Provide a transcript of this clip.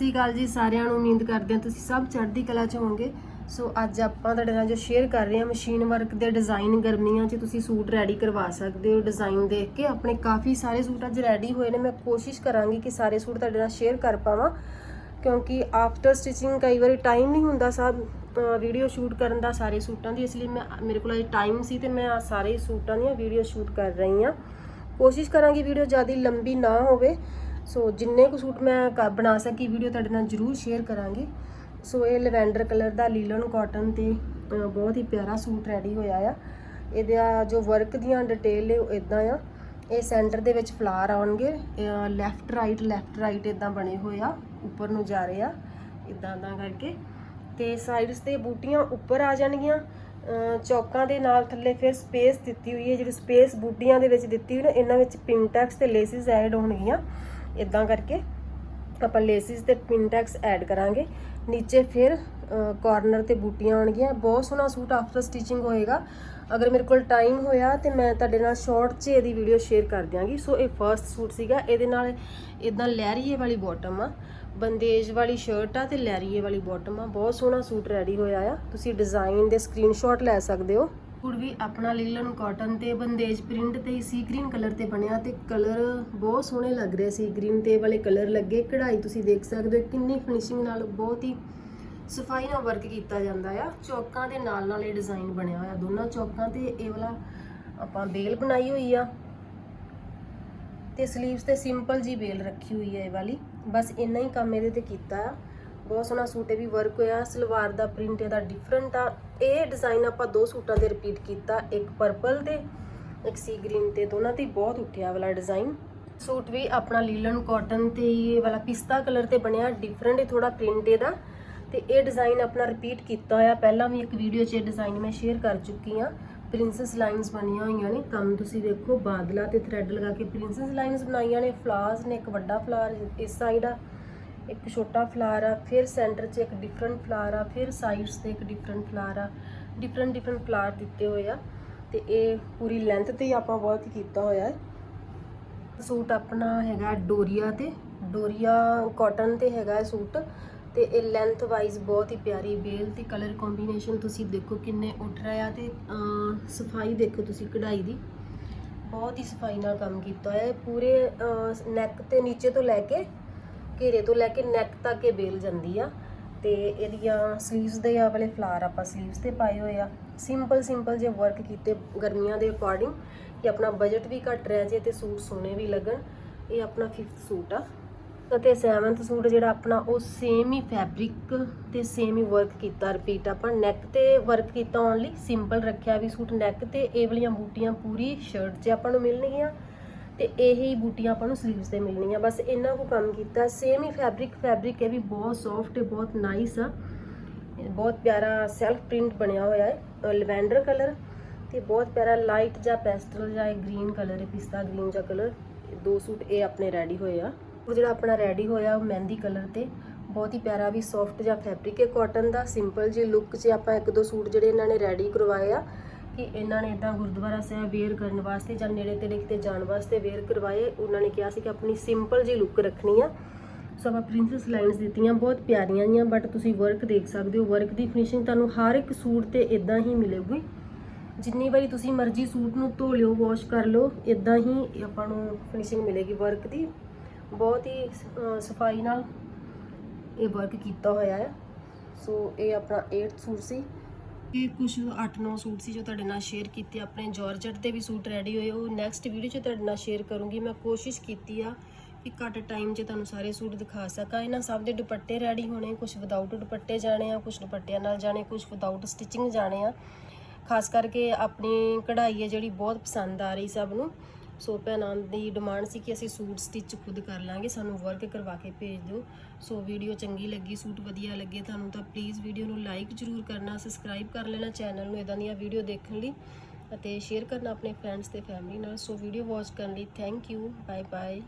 ਸਤਿ ਸ਼੍ਰੀ ਅਕਾਲ ਜੀ ਸਾਰਿਆਂ ਨੂੰ, ਉਮੀਦ ਕਰਦੇ ਹਾਂ ਤੁਸੀਂ ਸਭ ਚੜ੍ਹਦੀ ਕਲਾ ਚ ਹੋਵੋਗੇ। ਸੋ ਅੱਜ ਆਪਾਂ ਤੁਹਾਡੇ ਨਾਲ ਜੋ ਸ਼ੇਅਰ ਕਰ ਰਹੇ ਹਾਂ ਮਸ਼ੀਨ ਵਰਕ ਦੇ ਡਿਜ਼ਾਈਨ ਗਰਮੀਆਂ 'ਚ, ਤੁਸੀਂ ਸੂਟ ਰੈਡੀ ਕਰਵਾ ਸਕਦੇ ਹੋ ਡਿਜ਼ਾਈਨ ਦੇਖ ਕੇ। ਆਪਣੇ ਕਾਫੀ ਸਾਰੇ ਸੂਟ ਅੱਜ ਰੈਡੀ ਹੋਏ ਨੇ। ਮੈਂ ਕੋਸ਼ਿਸ਼ ਕਰਾਂਗੀ ਕਿ ਸਾਰੇ ਸੂਟ ਤੁਹਾਡੇ ਨਾਲ ਸ਼ੇਅਰ ਕਰ ਪਾਵਾਂ, ਕਿਉਂਕਿ ਆਫਟਰ ਸਟਿਚਿੰਗ ਕਈ ਵਾਰੀ ਟਾਈਮ ਨਹੀਂ ਹੁੰਦਾ ਸਭ ਵੀਡੀਓ ਸ਼ੂਟ ਕਰਨ ਦਾ ਸਾਰੇ ਸੂਟਾਂ ਦੀ, ਇਸ ਲਈ ਮੈਂ, ਮੇਰੇ ਕੋਲ ਅਜੇ ਟਾਈਮ ਸੀ ਤੇ ਮੈਂ ਆਹ ਸਾਰੇ ਸੂਟਾਂ ਦੀਆਂ ਵੀਡੀਓ ਸ਼ੂਟ ਕਰ ਰਹੀ ਹਾਂ। ਕੋਸ਼ਿਸ਼ ਕਰਾਂਗੀ ਵੀਡੀਓ ਜ਼ਿਆਦਾ ਲੰਬੀ ਨਾ ਹੋਵੇ। ਸੋ ਜਿੰਨੇ ਕੁ ਸੂਟ ਮੈਂ ਕ- ਬਣਾ ਸਕੀ ਵੀਡੀਓ ਤੁਹਾਡੇ ਨਾਲ ਜ਼ਰੂਰ ਸ਼ੇਅਰ ਕਰਾਂਗੀ। ਸੋ ਇਹ ਲਵੈਂਡਰ ਕਲਰ ਦਾ ਲੀਲਨ ਕਾਟਨ ਤੇ ਬਹੁਤ ਹੀ ਪਿਆਰਾ ਸੂਟ ਰੈਡੀ ਹੋਇਆ ਆ। ਇਹਦਾ ਜੋ ਵਰਕ ਦੀਆਂ ਡਿਟੇਲ ਹੈ ਉਹ ਇਦਾਂ ਆ। ਇਹ ਸੈਂਟਰ ਦੇ ਵਿੱਚ ਫਲਾਰ ਆਉਣਗੇ। ਲੈਫਟ ਰਾਈਟ ਲੈਫਟ ਰਾਈਟ ਇਦਾਂ ਬਣੇ ਹੋਏ ਆ। ਉੱਪਰ ਨੂੰ ਜਾ ਰਹੇ ਆ। ਇਦਾਂ ਦਾ ਕਰਕੇ। ਤੇ ਸਾਈਡਸ ਤੇ ਬੂਟੀਆਂ ਉੱਪਰ ਆ ਜਾਣਗੀਆਂ। ਚੌਕਾਂ ਦੇ ਨਾਲ ਥੱਲੇ ਫਿਰ ਸਪੇਸ ਦਿੱਤੀ ਹੋਈ ਹੈ। ਜਿਹੜੀ ਸਪੇਸ ਬੂਟੀਆਂ ਦੇ ਵਿੱਚ ਦਿੱਤੀ ਹੋਈ ਨਾ, ਇਹਨਾਂ ਵਿੱਚ ਪਿੰਟੈਕਸ ਤੇ ਲੇਸਿਸ ਐਡ ਹੋਣਗੀਆਂ। ਇਦਾਂ ਕਰਕੇ ਆਪਾਂ ਲੇਸਿਸ ਤੇ ਪਿੰਟੈਕਸ ਐਡ ਕਰਾਂਗੇ। ਨੀਚੇ ਫਿਰ ਕਾਰਨਰ ਤੇ ਬੂਟੀਆਂ ਆਉਣਗੀਆਂ। ਬਹੁਤ ਸੋਹਣਾ ਸੂਟ ਆਫਟਰ ਸਟਿਚਿੰਗ ਹੋਏਗਾ। ਅਗਰ ਮੇਰੇ ਕੋਲ ਟਾਈਮ ਹੋਇਆ ਤੇ ਮੈਂ ਤੁਹਾਡੇ ਨਾਲ ਸ਼ਾਰਟ 'ਚ ਇਹਦੀ ਵੀਡੀਓ ਸ਼ੇਅਰ ਕਰ ਦਿਆਂਗੀ। ਸੋ ਇਹ ਫਰਸਟ ਸੂਟ ਸੀਗਾ। ਇਹਦੇ ਨਾਲ ਇਦਾਂ ਲਹਿਰੀਏ ਵਾਲੀ ਬਾਟਮ ਆ। ਬੰਦੇਜ ਵਾਲੀ ਸ਼ਰਟ ਆ ਤੇ ਲਹਿਰੀਏ ਵਾਲੀ ਬਾਟਮ ਆ। ਬਹੁਤ ਸੋਹਣਾ ਸੂਟ ਰੈਡੀ ਹੋਇਆ ਆ। ਤੁਸੀਂ ਡਿਜ਼ਾਈਨ ਦੇ ਸਕਰੀਨਸ਼ਾਟ ਲੈ ਸਕਦੇ ਹੋ। ਵੀ ਆਪਣਾ ਲੀਲਨ ਕਾਟਨ ਤੇ ਬੰਦੇਜ ਪ੍ਰਿੰਟ ਤੇ ਸੀ ਗ੍ਰੀਨ ਕਲਰ ਤੇ ਬਣਿਆ ਤੇ ਕਲਰ ਬਹੁਤ ਸੋਹਣੇ ਲੱਗ ਰਹੇ ਸੀ। ਗ੍ਰੀਨ ਤੇ ਵਾਲੇ ਕਲਰ ਲੱਗੇ। ਕਢਾਈ ਤੁਸੀਂ ਦੇਖ ਸਕਦੇ ਹੋ। ਕਿੰਨੀ ਫਿਨਿਸ਼ਿੰਗ ਨਾਲ ਬਹੁਤ ਹੀ ਸਫ਼ਾਈ ਨਾਲ ਵਰਕ ਕੀਤਾ ਜਾਂਦਾ ਆ। ਚੌਕਾਂ ਦੇ ਨਾਲ ਨਾਲ ਇਹ ਡਿਜ਼ਾਈਨ ਬਣਿਆ ਹੋਇਆ। ਦੋਨਾਂ ਚੌਕਾਂ ਤੇ ਇਹ ਵਾਲਾ ਆਪਾਂ ਬੇਲ ਬਣਾਈ ਹੋਈ ਆ। ਤੇ ਸਲੀਵਸ ਤੇ ਸਿੰਪਲ ਜੀ ਬੇਲ ਰੱਖੀ ਹੋਈ ਹੈ ਇਹ ਵਾਲੀ। ਬਸ ਇੰਨਾ ਹੀ ਕੰਮ ਇਹਦੇ ਤੇ ਕੀਤਾ ਆ। ਬਹੁਤ ਸੋਹਣਾ ਸੂਟ ਇਹ ਵੀ ਵਰਕ ਹੋਇਆ। ਸਲਵਾਰ ਦਾ ਪ੍ਰਿੰਟ ਇਹਦਾ ਡਿਫਰੈਂਟ ਆ। ਇਹ ਡਿਜ਼ਾਈਨ ਆਪਾਂ ਦੋ ਸੂਟਾਂ ਤੇ ਰਿਪੀਟ ਕੀਤਾ, ਇੱਕ ਪਰਪਲ ਤੇ, ਇੱਕ ਸੀ ਗ੍ਰੀਨ ਤੇ। ਦੋਨਾਂ ਤੇ ਬਹੁਤ ਉੱਠਿਆ ਵਾਲਾ ਡਿਜ਼ਾਈਨ ਸੂਟ ਵੀ ਆਪਣਾ ਲੀਲਨ ਕਾਟਨ ਤੇ ਇਹ ਵਾਲਾ ਪਿਸਤਾ ਕਲਰ ਤੇ ਬਣਿਆ ਡਿਫਰੈਂਟ ਹੈ ਥੋੜਾ ਪ੍ਰਿੰਟ ਇਹਦਾ। ਤੇ ਇਹ ਡਿਜ਼ਾਈਨ ਆਪਣਾ ਰਿਪੀਟ ਕੀਤਾ ਹੋਇਆ। ਪਹਿਲਾਂ ਵੀ ਇੱਕ ਵੀਡੀਓ 'ਚ ਇਹ ਡਿਜ਼ਾਈਨ ਮੈਂ ਸ਼ੇਅਰ ਕਰ ਚੁੱਕੀ ਆ ਪ੍ਰਿੰਸੈਸ ਲਾਈਨਸ ਬਣੀਆਂ ਹੋਈਆਂ ਨੇ। ਕੰਮ ਤੁਸੀਂ ਦੇਖੋ, ਬਾਦਲਾ ਤੇ ਥ੍ਰੈਡ ਲਗਾ ਕੇ ਪ੍ਰਿੰਸੈਸ ਲਾਈਨਸ ਬਣਾਈਆਂ ਨੇ। ਫਲਾਰਸ ਨੇ, ਇੱਕ ਵੱਡਾ ਫਲਾਰ ਇਸ ਸਾਈਡ ਆ। ਇੱਕ ਛੋਟਾ ਫਲਾਰ ਆ ਫਿਰ ਸੈਂਟਰ 'ਚ ਇੱਕ ਡਿਫਰੈਂਟ ਫਲਾਰ ਆ ਫਿਰ ਸਾਈਡਸ ਤੇ ਇੱਕ ਡਿਫਰੈਂਟ ਫਲਾਰ ਆ ਡਿਫਰੈਂਟ ਡਿਫਰੈਂਟ ਫਲਾਰ ਦਿੱਤੇ ਹੋਏ ਆ ਤੇ ਇਹ ਪੂਰੀ ਲੈਂਥ ਤੇ ਹੀ ਆਪਾਂ ਵਰਕ ਕੀਤਾ ਹੋਇਆ ਹੈ। ਸੂਟ ਆਪਣਾ ਹੈਗਾ ਡੋਰੀਆ ਤੇ ਡੋਰੀਆ ਕਾਟਨ ਤੇ ਹੈਗਾ ਇਹ ਸੂਟ ਤੇ ਇਹ ਲੈਂਥ ਵਾਈਜ਼ ਬਹੁਤ ਹੀ ਪਿਆਰੀ ਬੇਲ ਤੇ ਕਲਰ ਕੰਬੀਨੇਸ਼ਨ ਤੁਸੀਂ ਦੇਖੋ ਕਿੰਨੇ ਉੱਠ ਰਿਹਾ ਤੇ ਅਹ, ਸਫ਼ਾਈ ਦੇਖੋ ਤੁਸੀਂ ਕਢਾਈ ਦੀ। ਬਹੁਤ ਹੀ ਸਫ਼ਾਈ ਨਾਲ ਕੰਮ ਕੀਤਾ ਹੋਇਆ ਹੈ ਪੂਰੇ ਨੈਕ ਤੇ ਨੀਚੇ ਤੋਂ ਲੈ ਕੇ ਘੇਰੇ ਤੋਂ ਲੈ ਕੇ ਨੈਕ ਤੱਕ ਇਹ ਬੇਲ ਜਾਂਦੀ ਆ। ਤੇ ਇਹਦੀਆਂ ਸਲੀਵਸ ਦੇ ਆ ਵਾਲੇ ਫਲਾਰ ਆਪਾਂ ਸਲੀਵਸ ਤੇ ਪਾਏ ਹੋਏ ਆ। ਸਿੰਪਲ ਸਿੰਪਲ ਜੇ ਵਰਕ ਕੀਤੇ ਗਰਮੀਆਂ ਦੇ ਅਕੋਰਡਿੰਗ ਕਿ ਆਪਣਾ ਬਜਟ ਵੀ ਘੱਟ ਰਹਿ ਜੇ ਤੇ ਸੂਟ ਸੋਹਣੇ ਵੀ ਲੱਗਣ, ਇਹ ਆਪਣਾ 5th ਸੂਟ ਆ। ਅਤੇ 7th ਸੂਟ ਜਿਹੜਾ ਆਪਣਾ ਉਹ ਸੇਮ ਹੀ ਫੈਬਰਿਕ ਤੇ ਸੇਮ ਹੀ ਵਰਕ ਕੀਤਾ ਰਿਪੀਟ ਆਪਾਂ। ਨੈਕ ਤੇ ਵਰਕ ਕੀਤਾ ਓਨਲੀ ਸਿੰਪਲ ਰੱਖਿਆ ਵੀ ਸੂਟ ਨੈਕ ਤੇ, ਇਹ ਵਾਲੀਆਂ ਬੂਟੀਆਂ ਪੂਰੀ ਸ਼ਰਟ 'ਚ ਆਪਾਂ ਨੂੰ ਮਿਲਣਗੀਆਂ। ਤੇ ਇਹੀ ਬੂਟੀਆਂ ਆਪਾਂ ਨੂੰ ਸਲੀਵਸ ਤੇ ਮਿਲਣੀਆਂ। ਬਸ ਇਹਨਾਂ ਕੋ ਕੰਮ ਕੀਤਾ। ਸੇਮ ਹੀ ਫੈਬਰਿਕ ਫੈਬਰਿਕ ਹੈ ਵੀ ਬਹੁਤ ਸੌਫਟ ਹੈ ਬਹੁਤ ਨਾਈਸ ਆ। ਬਹੁਤ ਪਿਆਰਾ ਸੈਲਫ ਪ੍ਰਿੰਟ ਬਣਿਆ ਹੋਇਆ ਹੈ। ਲਵੈਂਡਰ ਕਲਰ ਤੇ ਬਹੁਤ ਪਿਆਰਾ ਲਾਈਟ ਜਾਂ ਪੈਸਟਲ ਜਾਂ ਗ੍ਰੀਨ ਕਲਰ ਹੈ, ਪਿਸਤਾ ਗ੍ਰੀਨ ਜਾਂ ਕਲਰ ਦੋ ਸੂਟ ਇਹ ਆਪਣੇ ਰੈਡੀ ਹੋਏ ਆ। ਉਹ ਜਿਹੜਾ ਆਪਣਾ ਰੈਡੀ ਹੋਇਆ ਉਹ ਮਹਿੰਦੀ ਕਲਰ ਤੇ। ਬਹੁਤ ਹੀ ਪਿਆਰਾ ਵੀ ਸੌਫਟ ਜਿਹਾ ਫੈਬਰਿਕ ਹੈ। ਕਾਟਨ ਦਾ ਸਿੰਪਲ ਜਿਹੀ ਲੁੱਕ 'ਚ ਆਪਾਂ ਇੱਕ ਦੋ ਸੂਟ ਜਿਹੜੇ ਇਹਨਾਂ ਨੇ ਰੈਡੀ ਕਰਵਾਏ ਆ ਕਿ ਇਹਨਾਂ ਨੇ ਇਦਾਂ ਗੁਰਦੁਆਰਾ ਸਾਹਿਬ ਵੇਅਰ ਕਰਨ ਵਾਸਤੇ ਜਾਂ ਨੇੜੇ ਤੇੜੇ ਕਿਤੇ ਜਾਣ ਵਾਸਤੇ ਵੇਅਰ ਕਰਵਾਏ, ਉਹਨਾਂ ਨੇ ਕਿਹਾ ਸੀ ਕਿ ਆਪਣੀ ਸਿੰਪਲ ਜਿਹੀ ਲੁੱਕ ਰੱਖਣੀ ਆ। ਸੋ ਆਪਾਂ ਪ੍ਰਿੰਸੈਸ ਲਾਈਨਸ ਦਿੱਤੀਆਂ, ਬਹੁਤ ਪਿਆਰੀਆਂ ਜੀਆਂ ਬਟ ਤੁਸੀਂ ਵਰਕ ਦੇਖ ਸਕਦੇ ਹੋ ਵਰਕ ਦੀ ਫਿਨਿਸ਼ਿੰਗ ਤੁਹਾਨੂੰ ਹਰ ਇੱਕ ਸੂਟ ਤੇ ਇਦਾਂ ਹੀ ਮਿਲੇਗੀ। ਜਿੰਨੀ ਵਾਰੀ ਤੁਸੀਂ ਮਰਜ਼ੀ ਸੂਟ ਨੂੰ ਧੋ ਲਿਓ ਵਾਸ਼ ਕਰ ਲਓ ਇਦਾਂ ਹੀ ਆਪਾਂ ਨੂੰ ਫਿਨਿਸ਼ਿੰਗ ਮਿਲੇਗੀ ਵਰਕ ਦੀ। ਬਹੁਤ ਹੀ ਸਫ਼ਾਈ ਨਾਲ ਇਹ ਵਰਕ ਕੀਤਾ ਹੋਇਆ ਹੈ ਸੋ ਇਹ ਆਪਣਾ 8th ਸੂਟ ਸੀ। ਇਹ ਕੁਝ 8-9 ਸੂਟ ਸੀ ਜੋ ਤੁਹਾਡੇ ਨਾਲ ਸ਼ੇਅਰ ਕੀਤੇ, ਆਪਣੇ ਜਾਰਜਟ ਦੇ ਵੀ ਸੂਟ ਰੈਡੀ ਹੋਏ, ਉਹ ਨੈਕਸਟ ਵੀਡੀਓ 'ਚ ਤੁਹਾਡੇ ਨਾਲ ਸ਼ੇਅਰ ਕਰੂੰਗੀ। ਮੈਂ ਕੋਸ਼ਿਸ਼ ਕੀਤੀ ਆ ਕਿ ਘੱਟ ਟਾਈਮ 'ਚ ਤੁਹਾਨੂੰ ਸਾਰੇ ਸੂਟ ਦਿਖਾ ਸਕਾਂ। ਇਹਨਾਂ ਸਭ ਦੇ ਦੁਪੱਟੇ ਰੈਡੀ ਹੋਣੇ ਕੁਝ ਵਿਦਾਊਟ ਦੁਪੱਟੇ ਜਾਣੇ ਆ ਕੁਝ ਦੁਪੱਟਿਆਂ ਨਾਲ ਜਾਣੇ ਕੁਝ ਵਿਦਾਊਟ ਸਟਿਚਿੰਗ ਜਾਣੇ ਆ। ਖਾਸ ਕਰਕੇ ਆਪਣੀ ਕਢਾਈ ਹੈ ਜਿਹੜੀ ਬਹੁਤ ਪਸੰਦ ਆ ਰਹੀ ਸਭ ਨੂੰ। ਸੋ ਭੈਣਾਂ ਦੀ ਡਿਮਾਂਡ ਸੀ ਕਿ ਅਸੀਂ ਸੂਟ ਸਟਿਚ ਖੁਦ ਕਰ ਲਾਂਗੇ, ਸਾਨੂੰ ਵਰਕ ਕਰਵਾ ਕੇ ਭੇਜ ਦਿਓ। ਸੋ ਵੀਡੀਓ ਚੰਗੀ ਲੱਗੀ, ਸੂਟ ਵਧੀਆ ਲੱਗੇ, ਤੁਹਾਨੂੰ ਤਾਂ ਪਲੀਜ਼ ਵੀਡੀਓ ਨੂੰ ਲਾਈਕ ਜ਼ਰੂਰ ਕਰਨਾ ਸਬਸਕ੍ਰਾਈਬ ਕਰ ਲੈਣਾ ਚੈਨਲ ਨੂੰ ਇਦਾਂ ਦੀਆਂ ਵੀਡੀਓ ਦੇਖਣ ਲਈ ਅਤੇ ਸ਼ੇਅਰ ਕਰਨਾ ਆਪਣੇ ਫਰੈਂਡਸ ਤੇ ਫੈਮਿਲੀ ਨਾਲ। ਸੋ ਵੀਡੀਓ ਵਾਚ ਕਰਨ ਲਈ ਥੈਂਕ ਯੂ ਬਾਏ ਬਾਏ